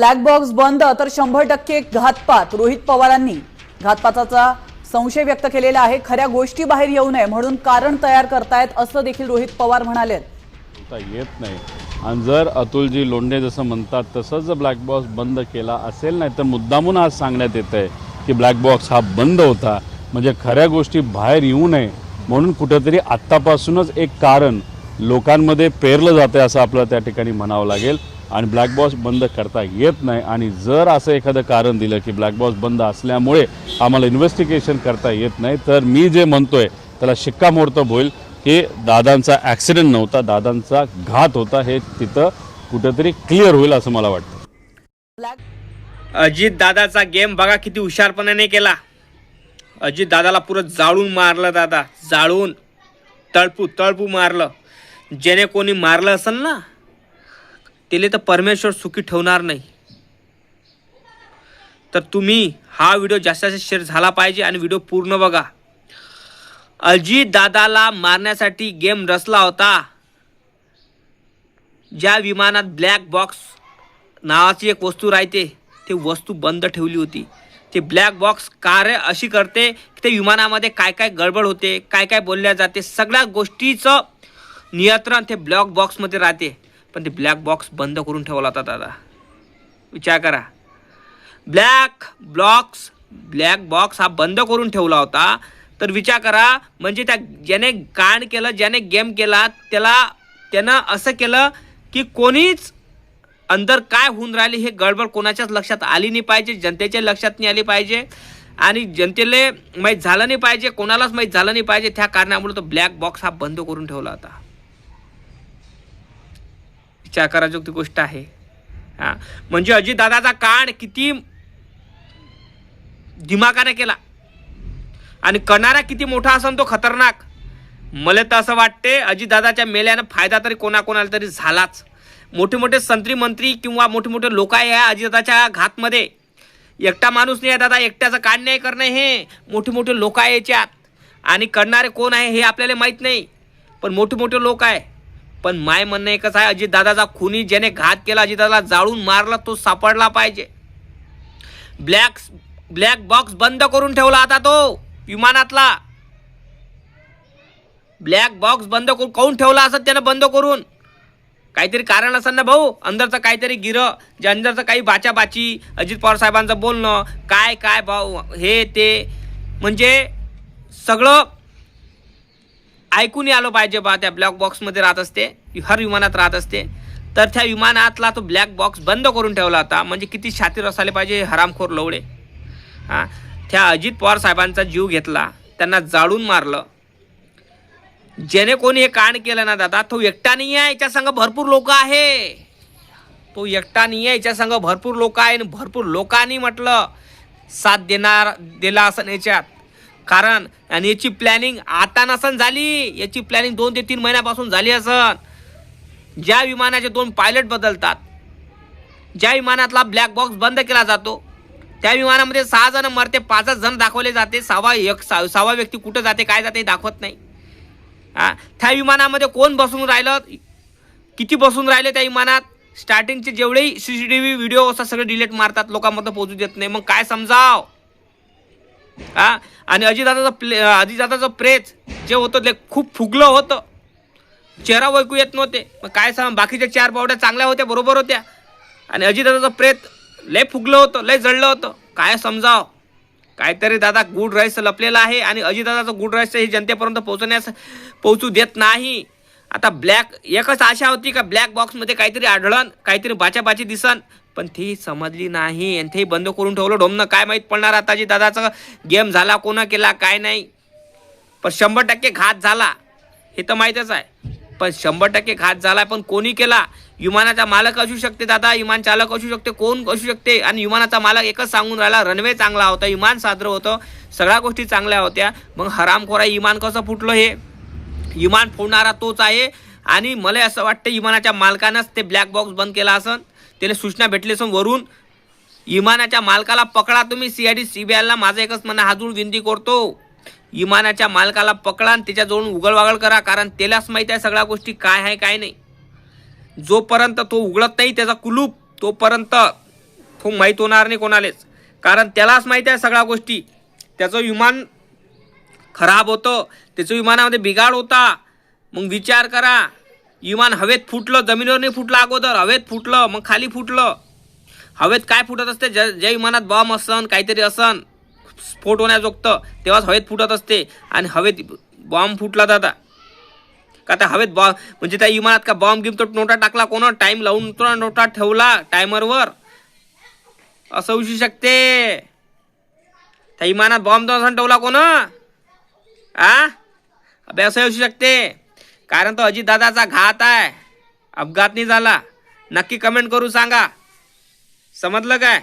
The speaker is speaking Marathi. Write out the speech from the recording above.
ब्लॅक बॉक्स बंद तर शंभर टक्के घातपात. रोहित पवारांनी घातपाताचा संशय व्यक्त केलेला आहे. खऱ्या गोष्टी बाहेर येऊ नये म्हणून कारण तयार करतायत असं देखील रोहित पवार म्हणाले येत नाही. आणि जर अतुलजी लोंढे जसं म्हणतात तसंच जर ब्लॅक बॉक्स बंद केला असेल नाही तर मुद्दामून आज सांगण्यात येत आहे की ब्लॅक बॉक्स हा बंद होता. म्हणजे खऱ्या गोष्टी बाहेर येऊ नये म्हणून कुठेतरी आत्तापासूनच एक कारण लोकांमध्ये पेरलं जातं असं आपलं त्या ठिकाणी म्हणावं लागेल. आणि ब्लॅक बॉस बंद करता येत नाही. आणि जर असं एखादं कारण दिलं की ब्लॅक बॉस बंद असल्यामुळे आम्हाला इन्व्हेस्टिगेशन करता येत नाही तर मी जे म्हणतोय त्याला शिक्कामोर्तब होईल की दादांचा ॲक्सिडेंट नव्हता दादांचा घात होता हे तिथं कुठेतरी क्लिअर होईल असं मला वाटतं. अजित दादाचा गेम बघा किती हुशारपणाने केला. अजित दादाला पुरं जाळून मारलं दादा जाळून. तळपू तळपू मारलं. जेणे कोणी मारलं असेल ना तिले तर परमेश्वर सुखी ठेवणार नाही. तर तुम्ही हा व्हिडिओ जास्तीत जास्त शेअर झाला पाहिजे आणि व्हिडिओ पूर्ण बघा. अजित दादाला मारण्यासाठी गेम रचला होता. ज्या विमानात ब्लॅक बॉक्स नावाची एक वस्तू राहते ते वस्तू बंद ठेवली होती. ते ब्लॅक बॉक्स कार्य अशी करते की ते विमानामध्ये काय काय गडबड होते काय काय बोलल्या जाते सगळ्या गोष्टीचं नियंत्रण ते ब्लॅक बॉक्समध्ये राहते. पण ते ब्लॅक बॉक्स बंद करून ठेवला होता दादा. विचार करा. ब्लॅक ब्लॉक्स ब्लॅक बॉक्स हा बंद करून ठेवला होता. तर विचार करा म्हणजे त्या ज्याने कांड केलं ज्याने गेम केला त्याला त्यानं असं केलं की कोणीच अंदर काय होऊन राहिली हे गडबड कोणाच्याच लक्षात आली नाही पाहिजे जनतेच्या लक्षात नाही आली पाहिजे. आणि जनतेला माहीत झालं नाही पाहिजे कोणालाच माहीत झालं नाही पाहिजे त्या कारणामुळे तो ब्लॅक बॉक्स हा बंद करून ठेवला होता. विचार ती गोष्ट आहे. हा. म्हणजे अजितदादाचा कांड किती दिमागाने केला. आणि करणारा किती मोठा असन तो खतरनाक. मला तर असं वाटते अजितदादाच्या मेल्यानं फायदा तरी कोणाकोणाला तरी झालाच. मोठे मोठे संत्री मंत्री किंवा मोठे मोठे लोक आहे या अजितदादाच्या घातमध्ये. एकटा माणूस नाही आहे दादा एकट्याचं कांड नाही करणं हे. मोठे मोठे लोक आहे याच्यात. आणि करणारे कोण आहे हे आपल्याला माहीत नाही. पण मोठे मोठे लोक आहे. पण माय म्हणणं एकच आहे अजितदादाचा खुनी ज्याने घात केला अजितदादाला जाळून मारला तो सापडला पाहिजे. ब्लॅक ब्लॅक बॉक्स बंद करून ठेवला आता तो विमानातला. ब्लॅक बॉक्स बंद करून काऊन ठेवला असं त्यानं बंद करून? काहीतरी कारण असेल ना भाऊ? अंदरचं काहीतरी गिरं जे अंदरचं काही बाचाबाची अजित पवार साहेबांचं बोलणं काय काय भाऊ हे ते. म्हणजे सगळं ऐकून आलं पाहिजे बा त्या ब्लॅक बॉक्समध्ये राहत असते. हर विमानात राहत असते. तर त्या विमानातला तो ब्लॅक बॉक्स बंद करून ठेवला होता. म्हणजे किती छातीर असायला पाहिजे हरामखोर लवडे हां? त्या अजित पवार साहेबांचा जीव घेतला. त्यांना जाळून मारलं. ज्याने कोणी हे कांड केलं ना दादा तो एकटा नाही आहे याच्या संघ भरपूर लोक आहे. तो एकटा नाही आहे याच्या संघ भरपूर लोक आहे आणि भरपूर लोकांनी म्हटलं साथ देणार दिला असं याच्यात. कारण आणि याची प्लॅनिंग आता नसन झाली. याची प्लॅनिंग दोन ते तीन महिन्यापासून झाली असन. ज्या विमानाचे दोन पायलट बदलतात ज्या विमानातला ब्लॅक बॉक्स बंद केला जातो त्या विमानामध्ये सहा जण मरते पाचच जण दाखवले जाते सहावा एक सहा- सहावा व्यक्ती कुठं जाते काय जाते दाखवत नाही. हा त्या विमानामध्ये कोण बसून राहिलं? किती बसून राहिले त्या विमानात? स्टार्टिंगचे जेवढेही C C T V video असतात सगळे डिलीट मारतात लोकांमध्ये पोहोचू देत नाही. मग काय समजाव? हा? आणि अजितदादाचं प्ले अजितदादाचं प्रेत जे होतं ते खूप फुगलं होतं. चेहरा ओळखू येत नव्हते. मग काय सांग बाकीच्या चार पावड्या चांगल्या होत्या बरोबर होत्या. आणि अजितदादाचं प्रेत लय फुगलं होतं लय जळलं होतं. काय समजाव? काहीतरी दादा गुड राईस लपलेला आहे आणि अजितदादाचं गुड राईस हे जनतेपर्यंत पोहोचण्यास पोहोचू देत नाही. आता ब्लॅक एकच आशा होती का ब्लॅक बॉक्समध्ये काहीतरी आढळण काहीतरी बाचाबाची दिसन. पण ती समजली नाही आणि ते बंद करून ठेवलं. डोमनं काय माहीत पडणार आता जी दादाचा? गेम झाला कोणा केला काय नाही. पण शंभर टक्के घात झाला. हे तर माहीतच आहे. पण शंभर टक्के घात झाला. पण कोणी केला? विमानाचा मालक असू शकते दादा. विमान चालक असू शकते. कोण असू शकते? आणि विमानाचा मालक एकच सांगून राहिला. रनवे चांगला होता. विमान साजरं होतं. सगळ्या गोष्टी चांगल्या होत्या. मग हरामखोरा विमान कसं फुटलं हे? विमान फोडणारा तोच आहे. आणि मला असं वाटतं विमानाच्या मालकानंच ते ब्लॅक बॉक्स बंद केला असन. त्याला सूचना भेटली असून वरून. विमानाच्या मालकाला पकडा तुम्ही C I D C B आयला माझं एकच म्हणणं हाजूळ विनंती करतो. विमानाच्या मालकाला पकडा आणि त्याच्याजवळून उघडवागळ करा कारण त्यालाच माहीत आहे सगळ्या गोष्टी काय आहे काय नाही. जोपर्यंत तो उघडत नाही त्याचा कुलूप तोपर्यंत खूप माहीत होणार नाही कोणालाच. कारण त्यालाच माहीत आहे सगळ्या गोष्टी. त्याचं विमान खराब होतं त्याचं विमानामध्ये बिघाड होता. मग विचार करा विमान हवेत फुटलं जमिनीवर नाही फुटलं अगोदर हवेत फुटलं मग खाली फुटलं. हवेत काय फुटत असते? ज्या ज्या विमानात बॉम्ब असन काहीतरी असन स्फोट होण्याजोगतं तेव्हाच हवेत फुटत असते. आणि हवेत बॉम्ब फुटला दादा का त्या हवेत बॉम्ब म्हणजे त्या विमानात का बॉम्ब गिम तो नोटा टाकला कोण? टाईम लावून तो नोटा ठेवला टायमरवर असं होऊ शकते. त्या विमानात बॉम्ब नसून ठेवला कोण? आ अबे असं येऊ शकते. कारण तो अजितदादाचा घात आहे. अपघात नाही झाला. नक्की कमेंट करू सांगा. समजलं काय?